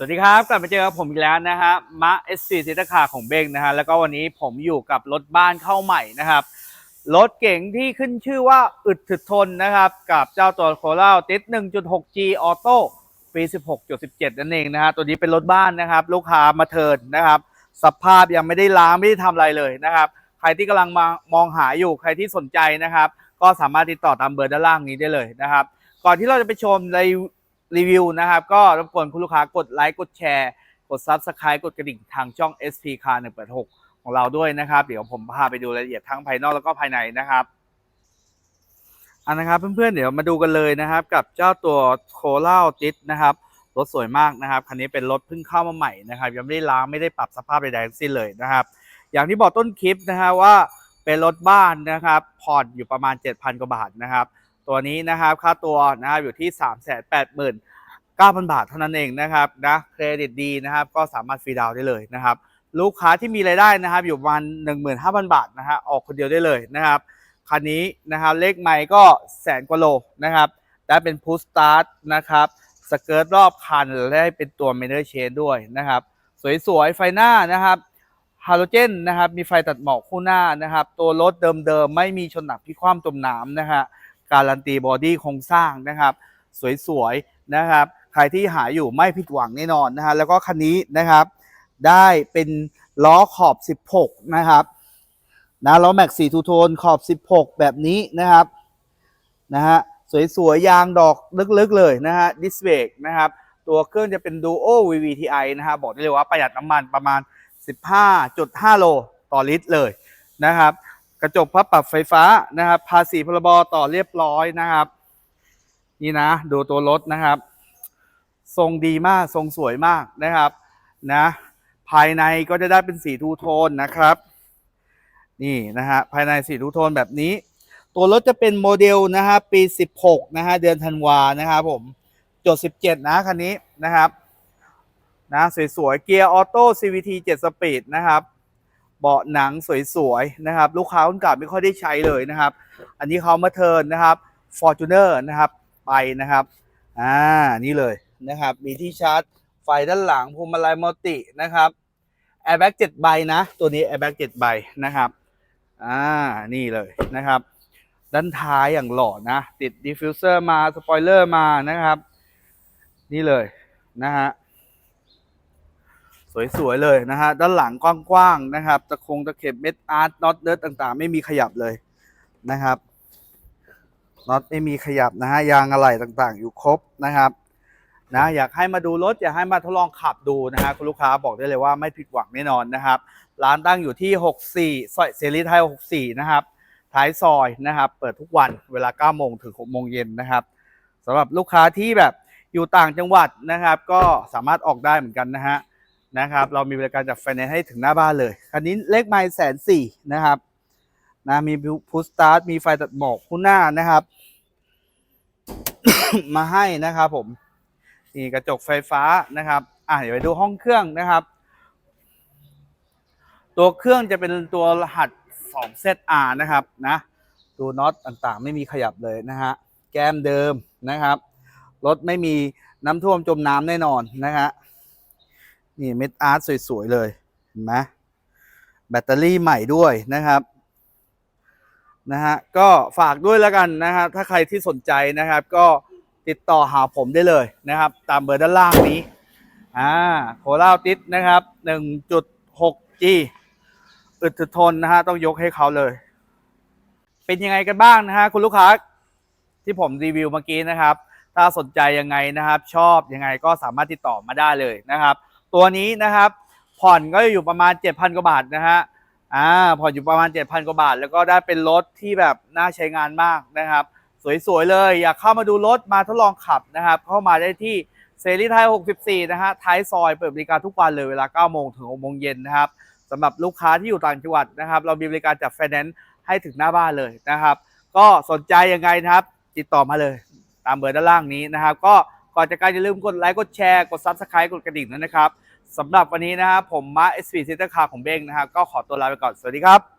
สวัสดีครับ กลับมาเจอกับผมอีกแล้วนะฮะมะ S4 ซิตาคาของเบงนะฮะแล้วก็วันนี้ผมอยู่กับรถบ้านเข้าใหม่นะครับ รถเก๋งที่ขึ้นชื่อว่าอึดถึกทนนะครับ กับเจ้าตัวโคราติด 1.6G Auto ปี 16.17 นั่นเองนะฮะตัวนี้เป็นรถบ้านนะครับ ลูกค้ามาเทินนะครับ สภาพยังไม่ได้ล้างไม่ได้ทำอะไรเลยนะครับ ใครที่กำลังมามองหาอยู่ใครที่สนใจนะครับ ก็สามารถติดต่อตามเบอร์ด้านล่างนี้ได้เลยนะครับ ก่อนที่เราจะไปชมใน รีวิวนะครับ ก็รบกวนคุณลูกค้ากดไลค์กดแชร์ กด Subscribe กดกระดิ่งทางช่อง SP Car 186 ของเราด้วยนะครับ เดี๋ยวผมพาไปดูรายละเอียดทั้งภายนอกแล้วก็ภายในนะครับอันนะครับเพื่อนๆเดี๋ยวมาดูกันเลยนะครับ กับเจ้าตัวโคล่าติดนะครับรถสวยมากนะครับคันนี้เป็นรถเพิ่งเข้ามาใหม่นะครับ ยังไม่ได้ล้างไม่ได้ปรับสภาพใดๆทั้งสิ้นเลยนะครับ อย่างที่บอกต้นคลิปนะฮะว่าเป็นรถบ้านนะครับผ่อนอยู่ประมาณ 7,000 กว่าบาทนะครับ ตัวนี้นะครับค่าตัวนะครับอยู่ที่3 8 9 0 0 0 บาทเท่านั้นเองนะครับนะเครดิตดีนะครับก็สามารถฟรีดาวน์ได้เลยนะครับ ลูกค้าที่มีรายได้นะครับ อยู่ประมาณ15,000 บาทนะฮะออกคนเดียวได้เลยนะครับคันนี้นะครับเลขไมค์ก็แสนกว่าโลนะครับได้เป็นพุชสตาร์ทนะครับสเกิร์ตรอบคันและเป็นตัวเมเนอร์เชนด้วยนะครับ สวยๆ ไฟหน้านะครับฮาโลเจนนะครับ มีไฟตัดหมอกคู่หน้านะครับ ตัวรถเดิมๆ ไม่มีชนหนักพิความจมน้ำนะฮะ การันตีบอดี้โครงสร้างนะครับ สวยๆนะครับ ใครที่หาอยู่ไม่ผิดหวังแน่นอนนะฮะแล้วก็คันนี้นะครับ ได้เป็นล้อขอบ 16 นะครับนะล้อแม็กซี่ทูโทนขอบ 16 แบบนี้นะครับนะฮะสวยๆ ยางดอกลึกๆเลยนะฮะดิสเบรกนะครับตัวเครื่องจะเป็น Duo VVTi นะฮะบอกได้เลยว่าประหยัดน้ำมันประมาณ 15.5 โลต่อลิตรเลยนะครับ กระจกพับปรับไฟฟ้านะครับภาษีพรบต่อเรียบร้อยนะครับ นี่นะ ดูตัวรถนะครับ ทรงดีมากทรงสวยมากนะครับนะภายในก็จะได้เป็นสีทูโทนนะครับ นี่นะฮะภายในสีทูโทนแบบนี้ ตัวรถจะเป็นโมเดลนะฮะปี 16นะฮะเดือนธันวานะครับผมจด 17 นะคันนี้นะครับนะสวยๆเกียร์ออโต้ CVT 7 สปีดนะครับ เบาะหนังสวยๆนะครับ ลูกค้าคนเก่าไม่ค่อยได้ใช้เลยนะครับ อันนี้เขามาเทิร์นนะครับ Fortuner นะครับไปนะครับอ่านี่เลยนะครับ มีที่ชาร์จไฟด้านหลังพวงมาลัยมัลตินะครับแอร์แบ็กเจ็ดใบนะ ตัวนี้แอร์แบ็กเจ็ดใบนะครับอ่านี่เลยนะครับ ด้านท้ายอย่างหล่อนะ ติดดิฟฟิวเซอร์มาสปอยเลอร์มานะครับ นี่เลยนะฮะ สวยๆเลยนะฮะ ด้านหลังกว้างๆนะครับ ตะคงตะเข็บเม็ดอาร์ตน็อตเดิร์ต่างๆ ไม่มีขยับเลยนะครับน็อตไม่มีขยับนะฮะยางอะไหล่ต่างๆ อยู่ครบนะครับนะอยากให้มาดูรถ อยากให้มาทดลองขับดูนะฮะคุณลูกค้าบอกได้เลยว่าไม่ผิดหวังแน่นอนนะครับ ร้านตั้งอยู่ที่ 64ซอยเซรีไทย64 นะครับ ท้ายซอยนะครับ เปิดทุกวันเวลา9โมงถึง6โมงเย็นนะครับสำหรับลูกค้าที่แบบอยู่ต่างจังหวัดนะครับ ก็สามารถออกได้เหมือนกันนะฮะ นะครับ เรามีบริการจัดไฟแนนซ์ให้ถึงหน้าบ้านเลย คันนี้เลขไมล์แสนสี่นะครับนะมีพุชสตาร์ทมีไฟตัดหมอกคู่หน้านะครับ มาให้นะครับผมนี่กระจกไฟฟ้านะครับ อะเดี๋ยวไปดูห้องเครื่องนะครับ ตัวเครื่องจะเป็นตัวรหัส2 ZR นะครับนะดูน็อตต่างๆ ไม่มีขยับเลยนะฮะแก้มเดิมนะครับรถไม่มีน้ำท่วมจมน้ำแน่นอนนะฮะ นี่เม็ดอาร์ตสวย ๆ เลย เห็นไหมแบตเตอรี่ใหม่ด้วยนะครับนะฮะก็ฝากด้วยแล้วกันนะฮะถ้าใครที่สนใจนะครับ ก็ติดต่อหาผมได้เลยนะครับ ตามเบอร์ด้านล่างนี้อ่าโคราติดนะครับ 1.6G อึดถึกทนนะฮะต้องยกให้เขาเลย เป็นยังไงกันบ้างนะฮะคุณลูกค้าที่ผมรีวิวเมื่อกี้นะครับ ถ้าสนใจยังไงนะครับ ชอบยังไงก็สามารถติดต่อมาได้เลยนะครับ ตัวนี้นะครับ ผ่อนก็อยู่ประมาณ 7,000 กว่าบาทนะฮะอ่าผ่อนอยู่ประมาณ 7,000 กว่าบาท แล้วก็ได้เป็นรถที่แบบน่าใช้งานมากนะครับ สวยๆ เลย อยากเข้ามาดูรถมาทดลองขับนะครับ เข้ามาได้ที่เซรีไทย 64 นะฮะ ท้ายซอยเปิดบริการทุกวันเลยเวลา 9 โมงถึง 6 โมงเย็นนะครับสำหรับลูกค้าที่อยู่ต่างจังหวัดนะครับ เรามีบริการจัดไฟแนนซ์ให้ถึงหน้าบ้านเลยนะครับ ก็สนใจยังไงนะครับ ติดต่อมาเลย ตามเบอร์ด้านล่างนี้นะครับ ก็ ก่อนจากการอย่าลืมกดไลค์กดแชร์กด Subscribe กดกระดิ่งด้วยนะครับสำหรับวันนี้นะครับผมมา SV ซิสเตอร์คาของเบ้งนะครับก็ขอตัวลาไปก่อนสวัสดีครับ